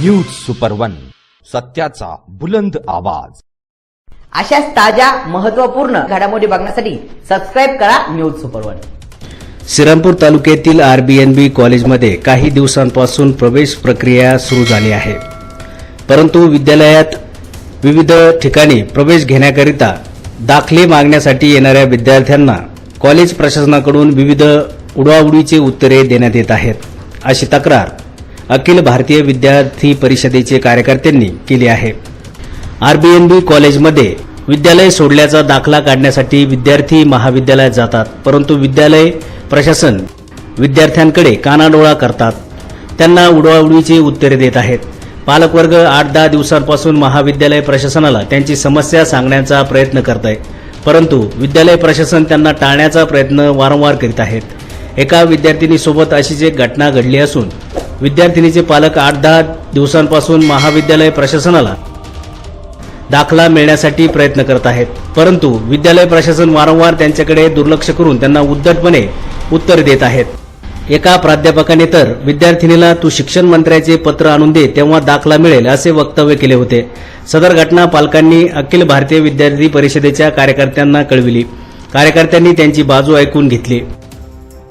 News super one सत्याचा बुलंद आवाज. अशाच ताज्या महत्त्वपूर्ण घडामोडी बघण्यासाठी सबस्क्राईब करा न्यूज सुपर वन श्रीरामपूर तालुक्यातील आरबीएनबी कॉलेजमध्ये काही दिवसांपासून प्रवेश प्रक्रिया सुरू झाली आहे. परंतु विद्यालयात विविध ठिकाणी प्रवेश घेण्याकरिता दाखले मागण्यासाठी येणाऱ्या विद्यार्थ्यांना कॉलेज प्रशासनाकडून विविध उडवाउडीची उत्तरे देण्यात येत आहेत. अशी तक्रार अखिल भारतीय विद्यार्थी परिषदेचे कार्यकर्त्यांनी केली आहे. आरबीएनबी कॉलेजमध्ये विद्यालय सोडल्याचा दाखला काढण्यासाठी विद्यार्थी महाविद्यालयात जातात परंतु विद्यालय प्रशासन विद्यार्थ्यांकडे कानाडोळा करतात. त्यांना उडवाउडीची उत्तरे देत आहेत. पालकवर्ग आठ दहा दिवसांपासून महाविद्यालय प्रशासनाला त्यांची समस्या सांगण्याचा प्रयत्न करत आहे परंतु विद्यालय प्रशासन त्यांना टाळण्याचा प्रयत्न वारंवार करीत आहेत. एका विद्यार्थिनीसोबत अशीच एक घटना घडली असून विद्यार्थिनीचे पालक आठ दहा दिवसांपासून महाविद्यालय प्रशासनाला दाखला मिळण्यासाठी प्रयत्न करत आहेत. परंतु विद्यालय प्रशासन वारंवार त्यांच्याकडे दुर्लक्ष करून त्यांना उद्धटपणे उत्तर देत आहेत. एका प्राध्यापकाने तर विद्यार्थिनीला तू शिक्षण मंत्र्याचे पत्र आणून दे तेव्हा दाखला मिळेल असे वक्तव्य केले होते. सदर घटना पालकांनी अखिल भारतीय विद्यार्थी परिषदेच्या कार्यकर्त्यांना कळविली. कार्यकर्त्यांनी त्यांची बाजू ऐकून घेतली.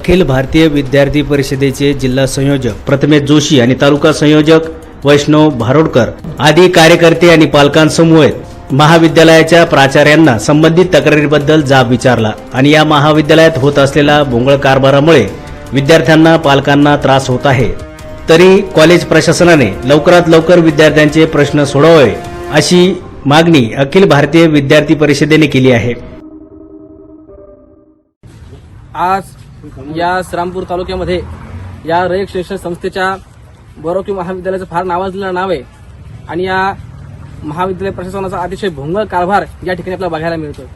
अखिल भारतीय विद्यार्थी परिषदेचे जिल्हा संयोजक प्रथमेश जोशी आणि तालुका संयोजक वैष्णव भारोडकर आदी कार्यकर्ते आणि पालकांसमवेत महाविद्यालयाच्या प्राचार्यांना संबंधित तक्रारीबद्दल जाब विचारला आणि या महाविद्यालयात होत असलेल्या भोंगळ कारभारामुळे विद्यार्थ्यांना पालकांना त्रास होत आहे. तरी कॉलेज प्रशासनाने लवकरात लवकर विद्यार्थ्यांचे प्रश्न सोडवावे अशी मागणी अखिल भारतीय विद्यार्थी परिषदेने केली आहे. आज या श्रामपूर तालुक्यामध्ये या रयत शिक्षण संस्थेच्या बरोकी महाविद्यालयाचं फार नावाजलेलं नाव आहे. आणि या महाविद्यालय प्रशासनाचा अतिशय भोंगळ कारभार या ठिकाणी आपल्याला बघायला मिळतो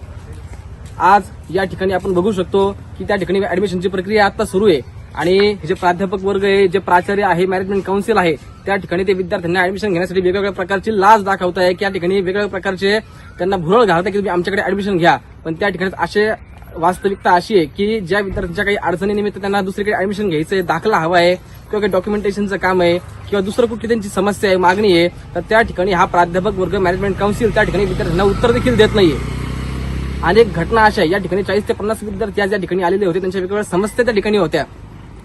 आज या ठिकाणी आपण बघू शकतो की त्या ठिकाणी ऍडमिशनची प्रक्रिया आता सुरू आहे. आणि जे प्राध्यापक वर्ग आहे जे प्राचार्य आहे मॅनेजमेंट काउन्सिल आहे त्या ठिकाणी ते विद्यार्थ्यांना ऍडमिशन घेण्यासाठी वेगवेगळ्या प्रकारची लाज दाखवत आहे की या ठिकाणी वेगवेगळ्या प्रकारचे त्यांना भुरळ घालत आहे की तुम्ही आमच्याकडे ऍडमिशन घ्या. पण त्या ठिकाणी असे वास्तविकता अशी आहे की ज्या विद्यार्थ्यांच्या काही अडचणीनिमित्त त्यांना दुसरीकडे ऍडमिशन घ्यायचं आहे दाखला हवा आहे किंवा काही डॉक्युमेंटेशनचं काम आहे किंवा दुसरं कुठली त्यांची समस्या आहे मागणी आहे तर त्या ठिकाणी हा प्राध्यापक वर्ग मॅनेजमेंट काउन्सिल त्या ठिकाणी विद्यार्थ्यांना उत्तर देखील देत नाहीये. अनेक घटना अशा या ठिकाणी चाळीस ते पन्नास विद्यार्थी आज या ठिकाणी आलेले होते त्यांच्या वेगवेगळ्या समस्या त्या ठिकाणी होत्या.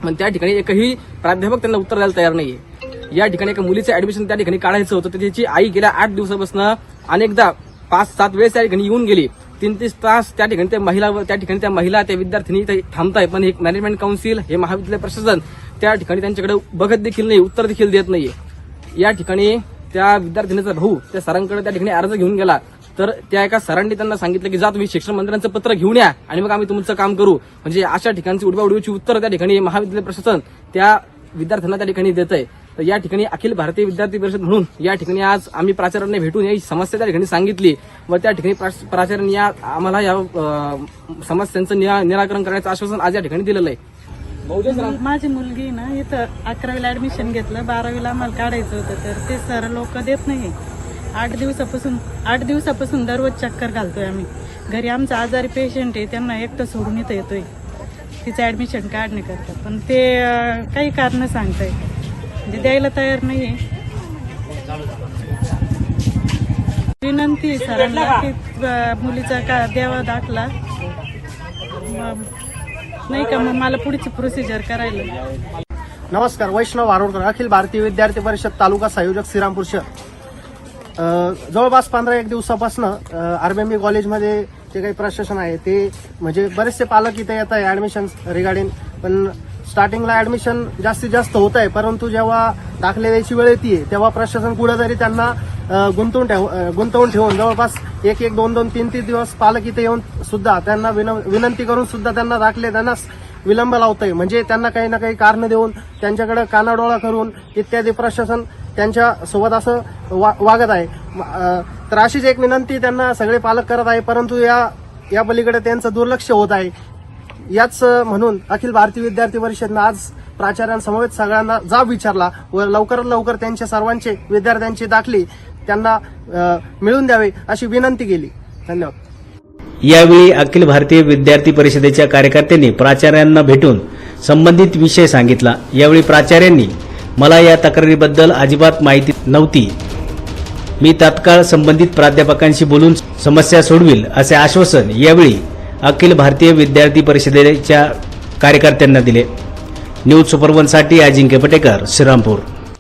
पण त्या ठिकाणी एकही प्राध्यापक त्यांना उत्तर द्यायला तयार नाहीये. या ठिकाणी एका मुलीचं ऍडमिशन त्या ठिकाणी काढायचं होतं त्याची आई गेल्या आठ दिवसापासून अनेकदा पाच सात वेळेस त्या ठिकाणी येऊन गेली. तीन तीस तास त्या ठिकाणी त्या महिला त्या ठिकाणी त्या महिला त्या विद्यार्थिनी थांबत थांबताय. पण हे मॅनेजमेंट काउन्सिल हे महाविद्यालय प्रशासन त्या ठिकाणी त्यांच्याकडे बघत देखील नाही उत्तर देखील देत नाहीये. या ठिकाणी त्या विद्यार्थिनीचा भाऊ त्या सरांकडे त्या ठिकाणी अर्ज घेऊन गेला. तर त्या एका सरांनी त्यांना सांगितलं की जा तुम्ही शिक्षण मंत्र्यांचं पत्र घेऊन या आणि मग आम्ही तुमचं काम करू. म्हणजे अशा ठिकाणची उडवा उडवीची उत्तर त्या ठिकाणी महाविद्यालय प्रशासन त्या विद्यार्थ्यांना त्या ठिकाणी देत आहे तर या ठिकाणी अखिल भारतीय विद्यार्थी परिषद म्हणून या ठिकाणी आज आम्ही प्राचार्यांना भेटून ही समस्या त्या ठिकाणी सांगितली व त्या ठिकाणी प्राचार्यांनी या आम्हाला या समस्यांचं निरा- निराकरण करण्याचं आश्वासन आज या ठिकाणी दिलेलं आहे. माझी मुलगी ना इथं अकरावीला ऍडमिशन घेतलं बारावीला आम्हाला काढायचं होतं तर ते सर लोक देत नाही आठ दिवसापासून आठ दिवसापासून दररोज चक्कर घालतोय आम्ही. घरी आमचा आजारी पेशंट आहे त्यांना एकटं सोडून इथं येतोय. तिचं ऍडमिशन काढणे करता पण ते काही कारण सांगताय म्हणजे द्यायला तयार नाहीये. विनंती आहे सरांना की? मुलीचा का द्यावा दाखला. नाही का मग मला पुढची प्रोसिजर करायला. नमस्कार वैष्णव आरोडकर अखिल भारतीय विद्यार्थी परिषद तालुका संयोजक श्रीरामपूर शहर. अ, जवळपास पंधरा एक दिवसापासून आरबीएमबी कॉलेजमध्ये जे काही प्रशासन आहे ते म्हणजे बरेचसे पालक इथे येत आहे ऍडमिशन रिगार्डिंग पण स्टार्टिंगला ऍडमिशन जास्तीत जास्त होत आहे परंतु जेव्हा दाखले द्यायची वेळ येते तेव्हा प्रशासन कुठेतरी त्यांना गुंतवून ठेव गुंतवून ठेवून जवळपास एक एक दोन दोन तीन तीन दिवस पालक इथे येऊन सुद्धा त्यांना विनंती करून सुद्धा त्यांना दाखले त्यांना विलंब लावतंय. म्हणजे त्यांना काही ना काही कारण देऊन त्यांच्याकडे कानाडोळा करून इत्यादी प्रशासन त्यांच्यासोबत असं वा- वागत आहे. तर अशीच एक विनंती त्यांना सगळे पालक करत आहे परंतु या या पलीकडे त्यांचं दुर्लक्ष होत आहे. याच म्हणून अखिल भारतीय विद्यार्थी परिषदनं आज प्राचार्यांसमवेत सगळ्यांना जाब विचारला व लवकरात लवकर त्यांच्या सर्वांचे विद्यार्थ्यांची दाखली त्यांना मिळून मिळवून द्यावे अशी विनंती केली. धन्यवाद. यावेळी अखिल भारतीय विद्यार्थी परिषदेच्या कार्यकर्त्यांनी प्राचार्यांना भेटून संबंधित विषय सांगितला. यावेळी प्राचार्यांनी मला या तक्रारीबद्दल अजिबात माहिती नव्हती. मी तात्काळ संबंधित प्राध्यापकांशी बोलून समस्या सोडविल असे आश्वासन यावेळी अखिल भारतीय विद्यार्थी परिषदेच्या कार्यकर्त्यांना दिले. न्यूज सुपरवनसाठी अजिंक्य पटेकर श्रीरामपूर.